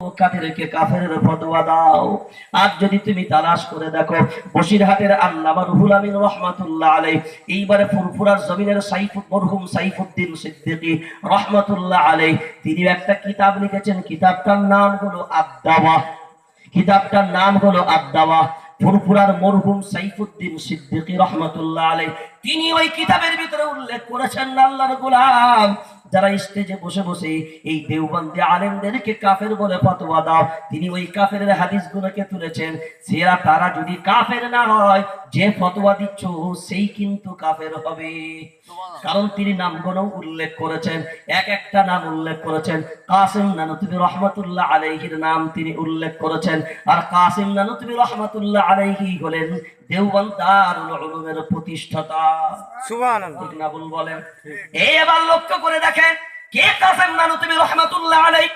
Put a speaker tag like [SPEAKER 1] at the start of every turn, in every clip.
[SPEAKER 1] তিনি কিতাবটার নাম হলো আদাওয়া কিতাবটার নাম হলো ফুরফুরার মরহুম সাইফুদ্দিন সিদ্দিকী রহমাতুল্লাহ আলাই তিনি ওই কিতাবের ভিতরে উল্লেখ করেছেন, আল্লাহর যারা স্টেজে বসে বসে এই দেওবন্দি আলেমদেরকে কাফের বলে ফতোয়া দাও তিনি ওই কাফের হাদিসগুলোকে তুলেছেন সেরা তারা যদি কাফের না হয় যে ফতোয়া দিচ্ছ সেই কিন্তু কাফের হবে। কারণ তিনি নামগুলো উল্লেখ করেছেন এক একটা নাম উল্লেখ করেছেন। কাসিম নানুতুবি রহমতুল্লাহ আলাইহির নাম তিনি উল্লেখ করেছেন আর কাসিম নানুতুবি রহমতুল্লাহ আলাইহি হলেন দারুল উলুমের প্রতিষ্ঠাতা।
[SPEAKER 2] সুবহানাল্লাহ।
[SPEAKER 1] ঠিক না বলেন? এই এবার লক্ষ্য করে দেখেন কে? কাসেম নানু তুমি রহমাতুল্লাহ আলাই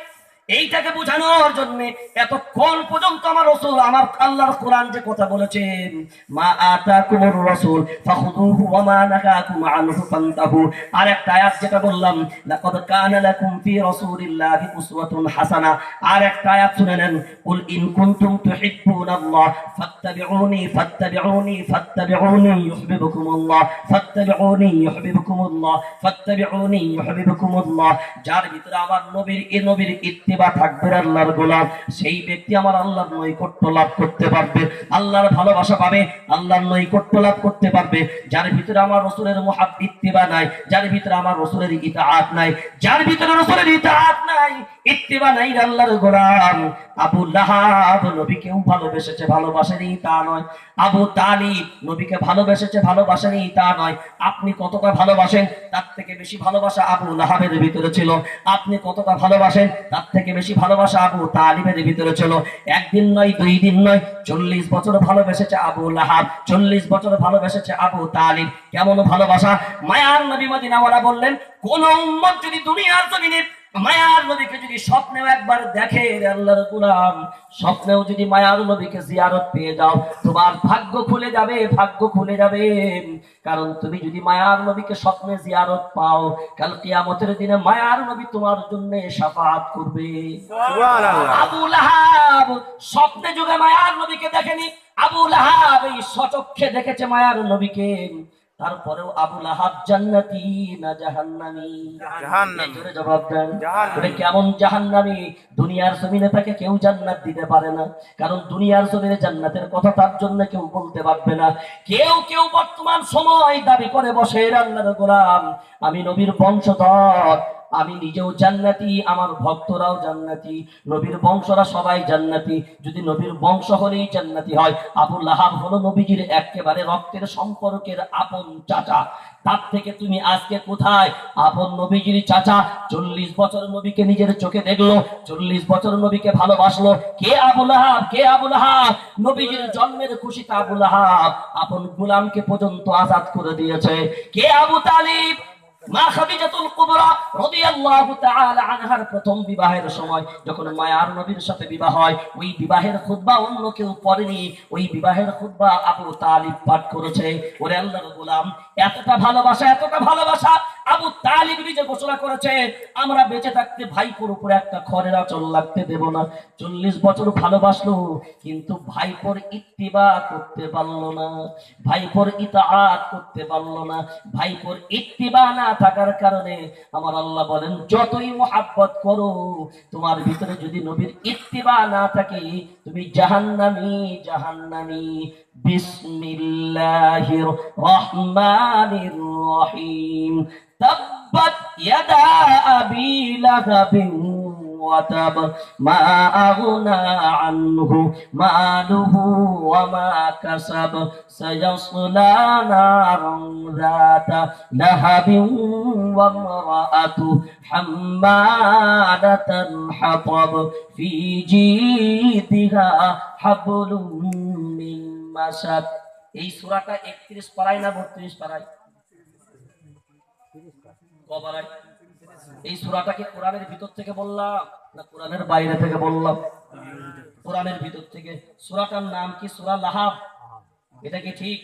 [SPEAKER 1] এইটাকে বোঝানোর জন্য এতক্ষণ পর্যন্ত আমার রসুল, আমার আল্লাহর কোরআন যে কথা বলেছেন, মা আতাকুমুর রাসূল, ফাখুদুহু ওয়া মা নাহাকুম আনহু ফান্তাহু। আর একটা আয়াত যেটা বললাম, লাকাদ কানা লাকুম ফি রাসূলিল্লাহি উসওয়াতুন হাসানা। আর একটা আয়াত শুনে নেন, কুল ইন কুনতুম তুহিব্বুনাল্লাহ, ফাত্তাবিউনি ফাত্তাবিউনি ফাত্তাবিউনি ইউহিব্বুকুমুল্লাহ ফাত্তাবিউনি ইউহিব্বুকুমুল্লাহ ফাত্তাবিউনি ইউহিব্বুকুমুল্লাহ। যার ভিতরে আমার নবীর, এ নবীর ইত্তিবা থাকবে আল্লাহর গোলাম। সেই ব্যক্তি আমার আল্লাহর নৈকট্য লাভ করতে পারবে। আল্লাহর ভালোবাসা পাবে, আল্লাহর নৈকট্য লাভ করতে পারবে। যার ভিতরে আমার রসুলের ইত্তিবা নাই, যার ভিতরে আমার রসুলের ইতাআত নাই, যার ভিতরে রসুলের ইতাআত নাই, ইত্তিবা নাই আল্লাহর গোলাম। আবু লাহাব নবীকেও ভালোবেসেছে, ভালোবাসেনি তা নয়। আবু তালিব নবীকে ভালোবেসেছে, ভালোবাসেনি তা নয়। আপনি কতটা ভালোবাসেন, তার থেকে বেশি ভালোবাসা আবু লাহাবের ভিতরে ছিল। আপনি কতটা ভালোবাসেন, তার থেকে বেশি ভালোবাসা আবু তালিবের ভিতরে ছিল একদিন নয়, দুই দিন নয়, চল্লিশ বছর ভালোবেসেছে আবু লাহাব, চল্লিশ বছর ভালোবেসেছে আবু তালিব। কেমন ভালোবাসা? মায়ার নবী মদিনাওয়ালা বললেন, কোন উম্মত যদি দুনিয়ার জমিনে মায়ার নবীকে যদি স্বপ্নেও একবার দেখে আল্লাহর গুলাম স্বপ্নেও যদি মায়ার নবীকে জিয়ারত পেয়ে যাও তোমার ভাগ্য খুলে যাবে ভাগ্য খুলে যাবে। কারণ তুমি যদি মায়ার নবীকে স্বপ্নে জিয়ারত পাও কাল কিয়ামতের দিনে মায়ার নবী তোমার জন্য সাফাত করবে।
[SPEAKER 2] সুবহানাল্লাহ।
[SPEAKER 1] আবু লাহাব স্বপ্নে যুগে মায়ার নবীকে দেখেনি আবু লাহাব এই সচক্ষে দেখেছে মায়ার নবীকে। তারপরেও আবু লাহাব জান্নাতি না জাহান্নামি। জোরে জবাব দেন?
[SPEAKER 2] জাহান্নামী।
[SPEAKER 1] কেমন জাহান্নামি? দুনিয়ার জমিনে তাকে কেউ জান্নাত দিতে পারে না। কারণ দুনিয়ার জমিনে জান্নাতের কথা তার জন্য কেউ বলতে পারবে না। কেউ কেউ বর্তমান সময় দাবি করে বসে রান্নার গোলাম। আমি নবীর বংশধর। আমি নিজেও জান্নাতি, আমার ভক্তরাও জান্নাতি, নবীর বংশরা সবাই জান্নাতি। যদি নবীর বংশ হলেই জান্নাতি হয় আবুল লাহাব হলো নবীজির একেবারে রক্তের সম্পর্কের আপন চাচা। তার থেকে তুমি আজকে কোথায়? আপন নবীজির চাচা চল্লিশ বছর নবীকে নিজের চোখে দেখল, চল্লিশ বছর নবীকে ভালোবাসলো। কে আবুল আহাব কে আবুল আহাব নবীজির জন্মের খুশিতে আবুল আহাব আপন গুলামকে পর্যন্ত আজাদ করে দিয়েছে। কে আবু তালিব? মা খাদিজাতুল কুবরা রাদিয়াল্লাহু তাআলা আনহার প্রথম বিবাহের সময় যখন মায়ার নবীর সাথে বিবাহ হয়, ওই বিবাহের খুতবা অন্য কেউ পড়েনি। ওই বিবাহের খুতবা আবু তালিব পাঠ করেছে। ওরে আল্লাহর গোলাম, এতটা ভালোবাসা এতটা ভালোবাসা আবু তালিব নিজে ঘোষণা করেছে, আমরা বেঁচে থাকতে ভাইপোর উপরে একটা খড়ের আচল লাগতে দেব না। চল্লিশ বছর ভালোবাসলো, কিন্তু ভাইপোর ইত্তিবা করতে পারল না। ভাইপোর ইতাআত করতে পারল না। ভাইপোর ইত্তিবা না থাকার কারণে আমার আল্লাহ বলেন, যতই মোহাব্বত করো, তোমার ভিতরে যদি নবীর ইত্তিবা না থাকে, তুমি জাহান্নামি জাহান্নামি। বিসমিল্লাহির রহমানির রহিম। তাব্বাত ইয়াদা আবি লাহাবিন وتب ما أغنى عنه ماله وما كسب سيصلى نارا ذات لهب وامرأته حمالة الحطب في جيدها حبل من مسد এই সূরাটা 31 পারায় না 32 পারায় এই সূরাটাকে কোরআনের ভিতর থেকে বললাম না কোরআনের বাইরে থেকে বললাম? কোরআনের ভিতর থেকে। সূরাটার নাম কি? সূরা লাহাব? এটা কি ঠিক?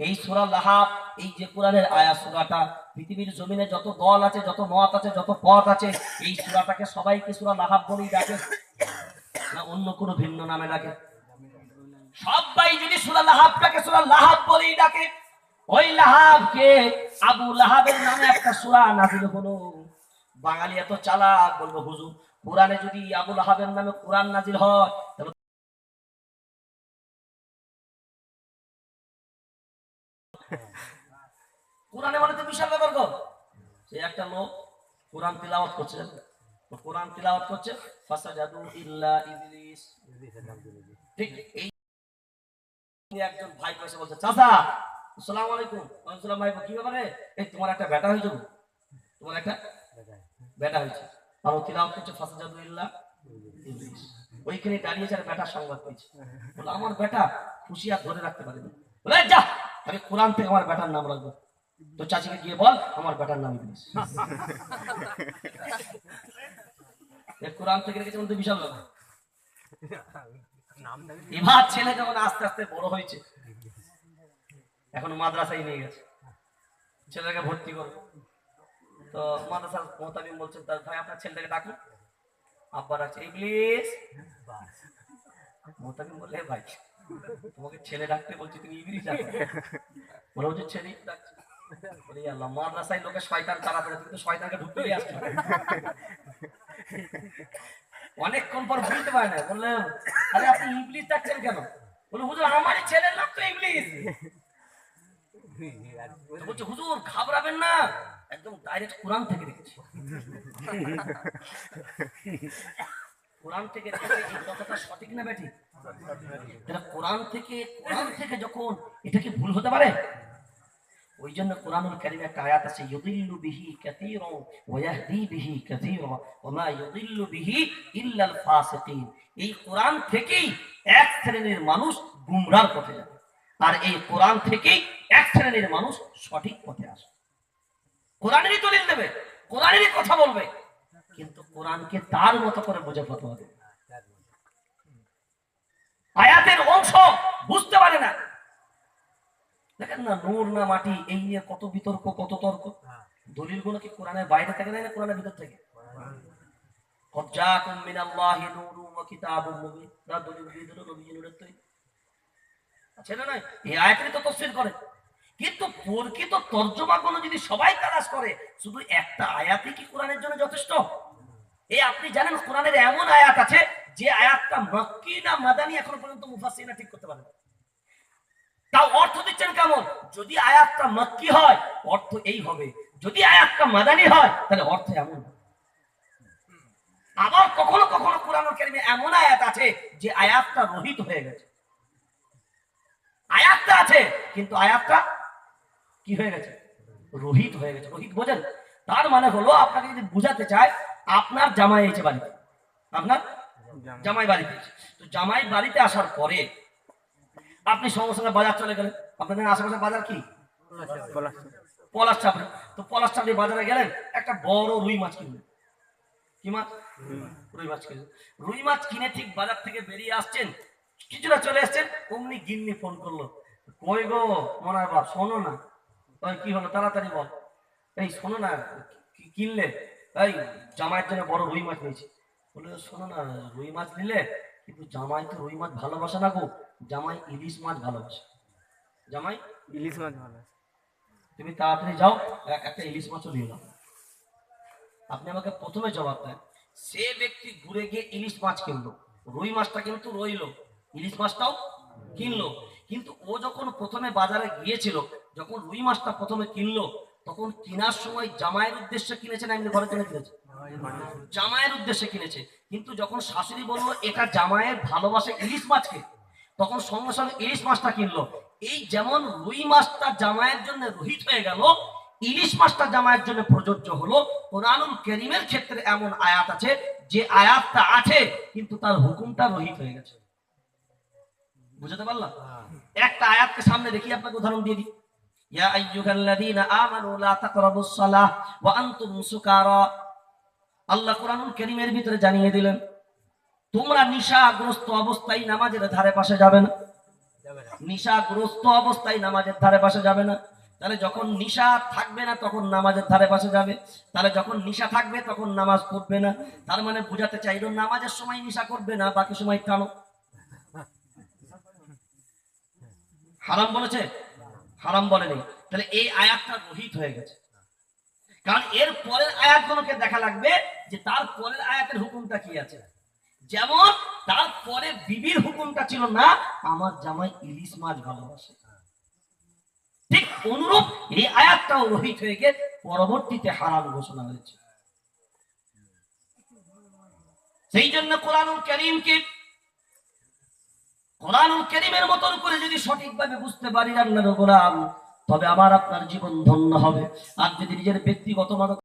[SPEAKER 1] এই সূরা লাহাব, এই যে কোরআনের আয়া সূরাটা, পৃথিবীর জমিনে যত দল আছে, যত মত আছে, যত পথ আছে, এই সুরাটাকে সবাইকে সুরা লাহাব বলেই ডাকে। না অন্য কোনো ভিন্ন নামে ডাকে? সবাই যদি সুরা লাহাবটাকে সুরা লাহাব বলেই ডাকে ওই লাহাবকে আবু লাহাবের নামে একটা সুরা নাজিল হলো। বাঙালি এত চালাক বলব হুজুর, কোরআনে যদি আবু লাহাবের নামে কোরআন নাজিল হয় কোরআনে মানে তো বিশাল ব্যাপার গো। সে একটা লোক কোরআন তিলাওয়াত করছে কোরআন তিলাওয়াত করছে, ফাসাজাদু ইল্লা ইবলিস। ঠিক এই একজন ভাই পয়সা বলছে, চাচা আসসালামু আলাইকুম। আসসালাম ভাই কি ব্যাপারে? এই তোমার একটা বেটা হয়েছে তোমার একটা বেটা হয়েছে। আর করছে ইল্লা ওইখানে দাঁড়িয়েছে আর বেটার সংবাদ পেয়েছে বলে আমার বেটা খুশি আর ধরে রাখতে পারেনি। বলে যা আমি কোরআন থেকে আমার বেটার নাম রাখব। তো চাচিকে গিয়ে বল আমার বেটার নাম ইবলিস কোরআন থেকে রেখেছে বিশাল ব্যাপার। এবার ছেলে যখন আস্তে আস্তে বড় হয়েছে এখন মাদ্রাসায় নিয়ে গেছে। ছেলেটাকে ভর্তি করবে। তো মাদ্রাসার মোতাবিম বলছেন তার ভাই, আপনার ছেলেটাকে ডাকুন। আব্বার আছে ইংলিশ মোতাবিম বললে ভাই, তোমাকে ছেলে ডাকতে বলছি, তুমি ইংলিশ বলে হচ্ছে ছেলে ডাকছে। মাদ্রাসায় লোকে শয়তান আসছে। অনেকক্ষণ পর পারে না বললে আরে ইংলিশ ডাকছেন কেন? আমারই ছেলের নাম তো ইংলিশ বলছে, হুজুর না। একদম ডাইরেক্ট কোরআন থেকে কোরআন থেকে কথাটা সঠিক না ব্যাটি কোরআন থেকে কোরআন থেকে যখন এটা কি ভুল হতে পারে? ওই জন্য কোরআনুল কারিমে একটা আয়াত আছে, ইউদিল্লু বিহি বিহি ইউদিল্লু বিহি ফাসিকিন। এই কোরআন থেকেই এক শ্রেণির মানুষ গুমরার পথে যাবে। আর এই কোরআন থেকেই শ্রেণির মানুষ সঠিক পথে আসে। কোরআনেরই দলিল দেবে, কোরআনেরই কথা বলবে, কিন্তু কোরআনকে তার মতো করে বোঝা পড়তে হবে আয়াতের অংশ বুঝতে পারে না। দেখেন না, নূর না মাটি, এই নিয়ে কত বিতর্ক, কত তর্ক। দলিলগুলো কি কোরআনের বাইরে থাকে না কোরআনের ভিতর থেকে? আচ্ছা, এই আয়াতের তো তফসিল করে। কিন্তু প্রকৃত তর্জমা গুলো যদি সবাই তালাশ করে, শুধু একটা আয়াতই কি কোরআনের জন্য যথেষ্ট? এই আপনি জানেন কোরআনের এমন আয়াত আছে, যে আয়াতটা মক্কি না মাদানি এখনও পর্যন্ত মুফাসসিররা ঠিক করতে পারে না। তাও অর্থ দিচ্ছেন কেমন? যদি আয়াতটা মক্কি হয়, অর্থ এই হবে। যদি আয়াতটা মাদানি হয়, তাহলে অর্থ এমন। আবার কখনো কখনো কোরআন কারিমে এমন আয়াত আছে, যে আয়াতটা রহিত হয়ে গেছে। আয়াতটা আছে, কিন্তু আয়াতটা কি হয়ে গেছে? রোহিত হয়ে গেছে। রোহিত বোঝেন? তার মানে হলো, আপনাকে যদি বুঝাতে চায়, আপনার জামাই এসে বাড়িতে। আপনার জামাই বাড়িতে তো জামাই বাড়িতে আসার পরে আপনি সঙ্গে সঙ্গে বাজার চলে গেলেন। আপনাদের আশেপাশে বাজার কি? পলাশ চাপড়ি। তো পলাশ চাপড়ি বাজারে গেলেন, একটা বড় রুই মাছ কিনলেন। কি মাছ? রুই মাছ কিনলেন। রুই মাছ কিনে ঠিক বাজার থেকে বেরিয়ে আসছেন, কিছুটা চলে আসছেন অমনি গিন্নি ফোন করল, কই গো মনে মনার বাপ, শোনো না। কি হলো তাড়াতাড়ি বল। এই শোনো না কিনলে? এই জামাইয়ের জন্য বড় রুই মাছ নিয়েছি। বলে শোনো না রুই মাছ নিলে কিন্তু জামাই তো রুই মাছ ভালোবাসে না গো। জামাই ইলিশ মাছ ভালোবাসে। জামাই?
[SPEAKER 2] ইলিশ মাছ ভালো আছে।
[SPEAKER 1] তুমি তাড়াতাড়ি যাও একটা ইলিশ মাছও নিয়ে নাও। আপনি আমাকে প্রথমে জবাব দেন সে ব্যক্তি ঘুরে গিয়ে ইলিশ মাছ কিনলো। রুই মাছটা কিন্তু রইল। ইলিশ মাছটাও কিনলো। কিন্তু ও যখন প্রথমে বাজারে গিয়েছিল যখন রুই মাছটা প্রথমে কিনলো তখন কেনার সময় জামাইয়ের উদ্দেশ্যে কিনেছে না এমনি ঘরের জন্য কিনেছে জামাইয়ের উদ্দেশ্যে কিনেছে। কিন্তু যখন শাশুড়ি বলল এটা জামাইয়ের ভালোবাসে ইলিশ মাছকে তখন সঙ্গে সঙ্গে ইলিশ মাছটা কিনলো। এই যেমন রুই মাছটা জামাইয়ের জন্য রোহিত হয়ে গেল ইলিশ মাছটা জামাইয়ের জন্য প্রযোজ্য হলো। কোরআনুল করিমের ক্ষেত্রে এমন আয়াত আছে যে আয়াতটা আছে কিন্তু তার হুকুমটা রোহিত হয়ে গেছে। বুঝতে পারলাম? একটা আয়াতকে সামনে দেখি আপনাকে উদাহরণ দিয়ে দিই। ইয়া আইয়ুহাল্লাযীনা আমানু লা তাকরাবুস সালাহ ওয়া আনতুম সুকারা। আল্লাহ কোরআনুল কারীমের ভিতরে জানিয়ে দিলেন তোমরা নিশাগ্রস্ত অবস্থায় নামাজের ধারে পাশে যাবে না। নিশাগ্রস্ত অবস্থায় নামাজের ধারে পাশে যাবে না। তাহলে যখন নিশা থাকবে না তখন নামাজের ধারে পাশে যাবে। তাহলে যখন নিশা থাকবে তখন নামাজ পড়বে না। তার মানে বুঝাতে চাইলো নামাজের সময় নিশা করবে না বাকি সময় টানো। হারাম বলেছে? হারাম বলেনি। তাহলে এই আয়াতটা রহিত হয়ে গেছে। কারণ এর পরের আয়াতগুলোকে দেখা লাগবে যে তার পরের আয়াতের হুকুমটা কি আছে? যেমন, তার পরে বিবির হুকুমটা ছিল না, আমার জামাই ইলিশ মাছ ভালোবাসে। ঠিক অনুরূপ এই আয়াতটাও রহিত হয়ে গিয়ে পরবর্তীতে হারাম ঘোষণা হয়েছে। সেই জন্য কোরআনুল করিমকে কোরআনুল করিমের মতন করে যদি সঠিকভাবে বুঝতে পারি আল্লাহর গোলাম, তবে আমার আপনার জীবন ধন্য হবে। আর যদি নিজের ব্যক্তিগত মত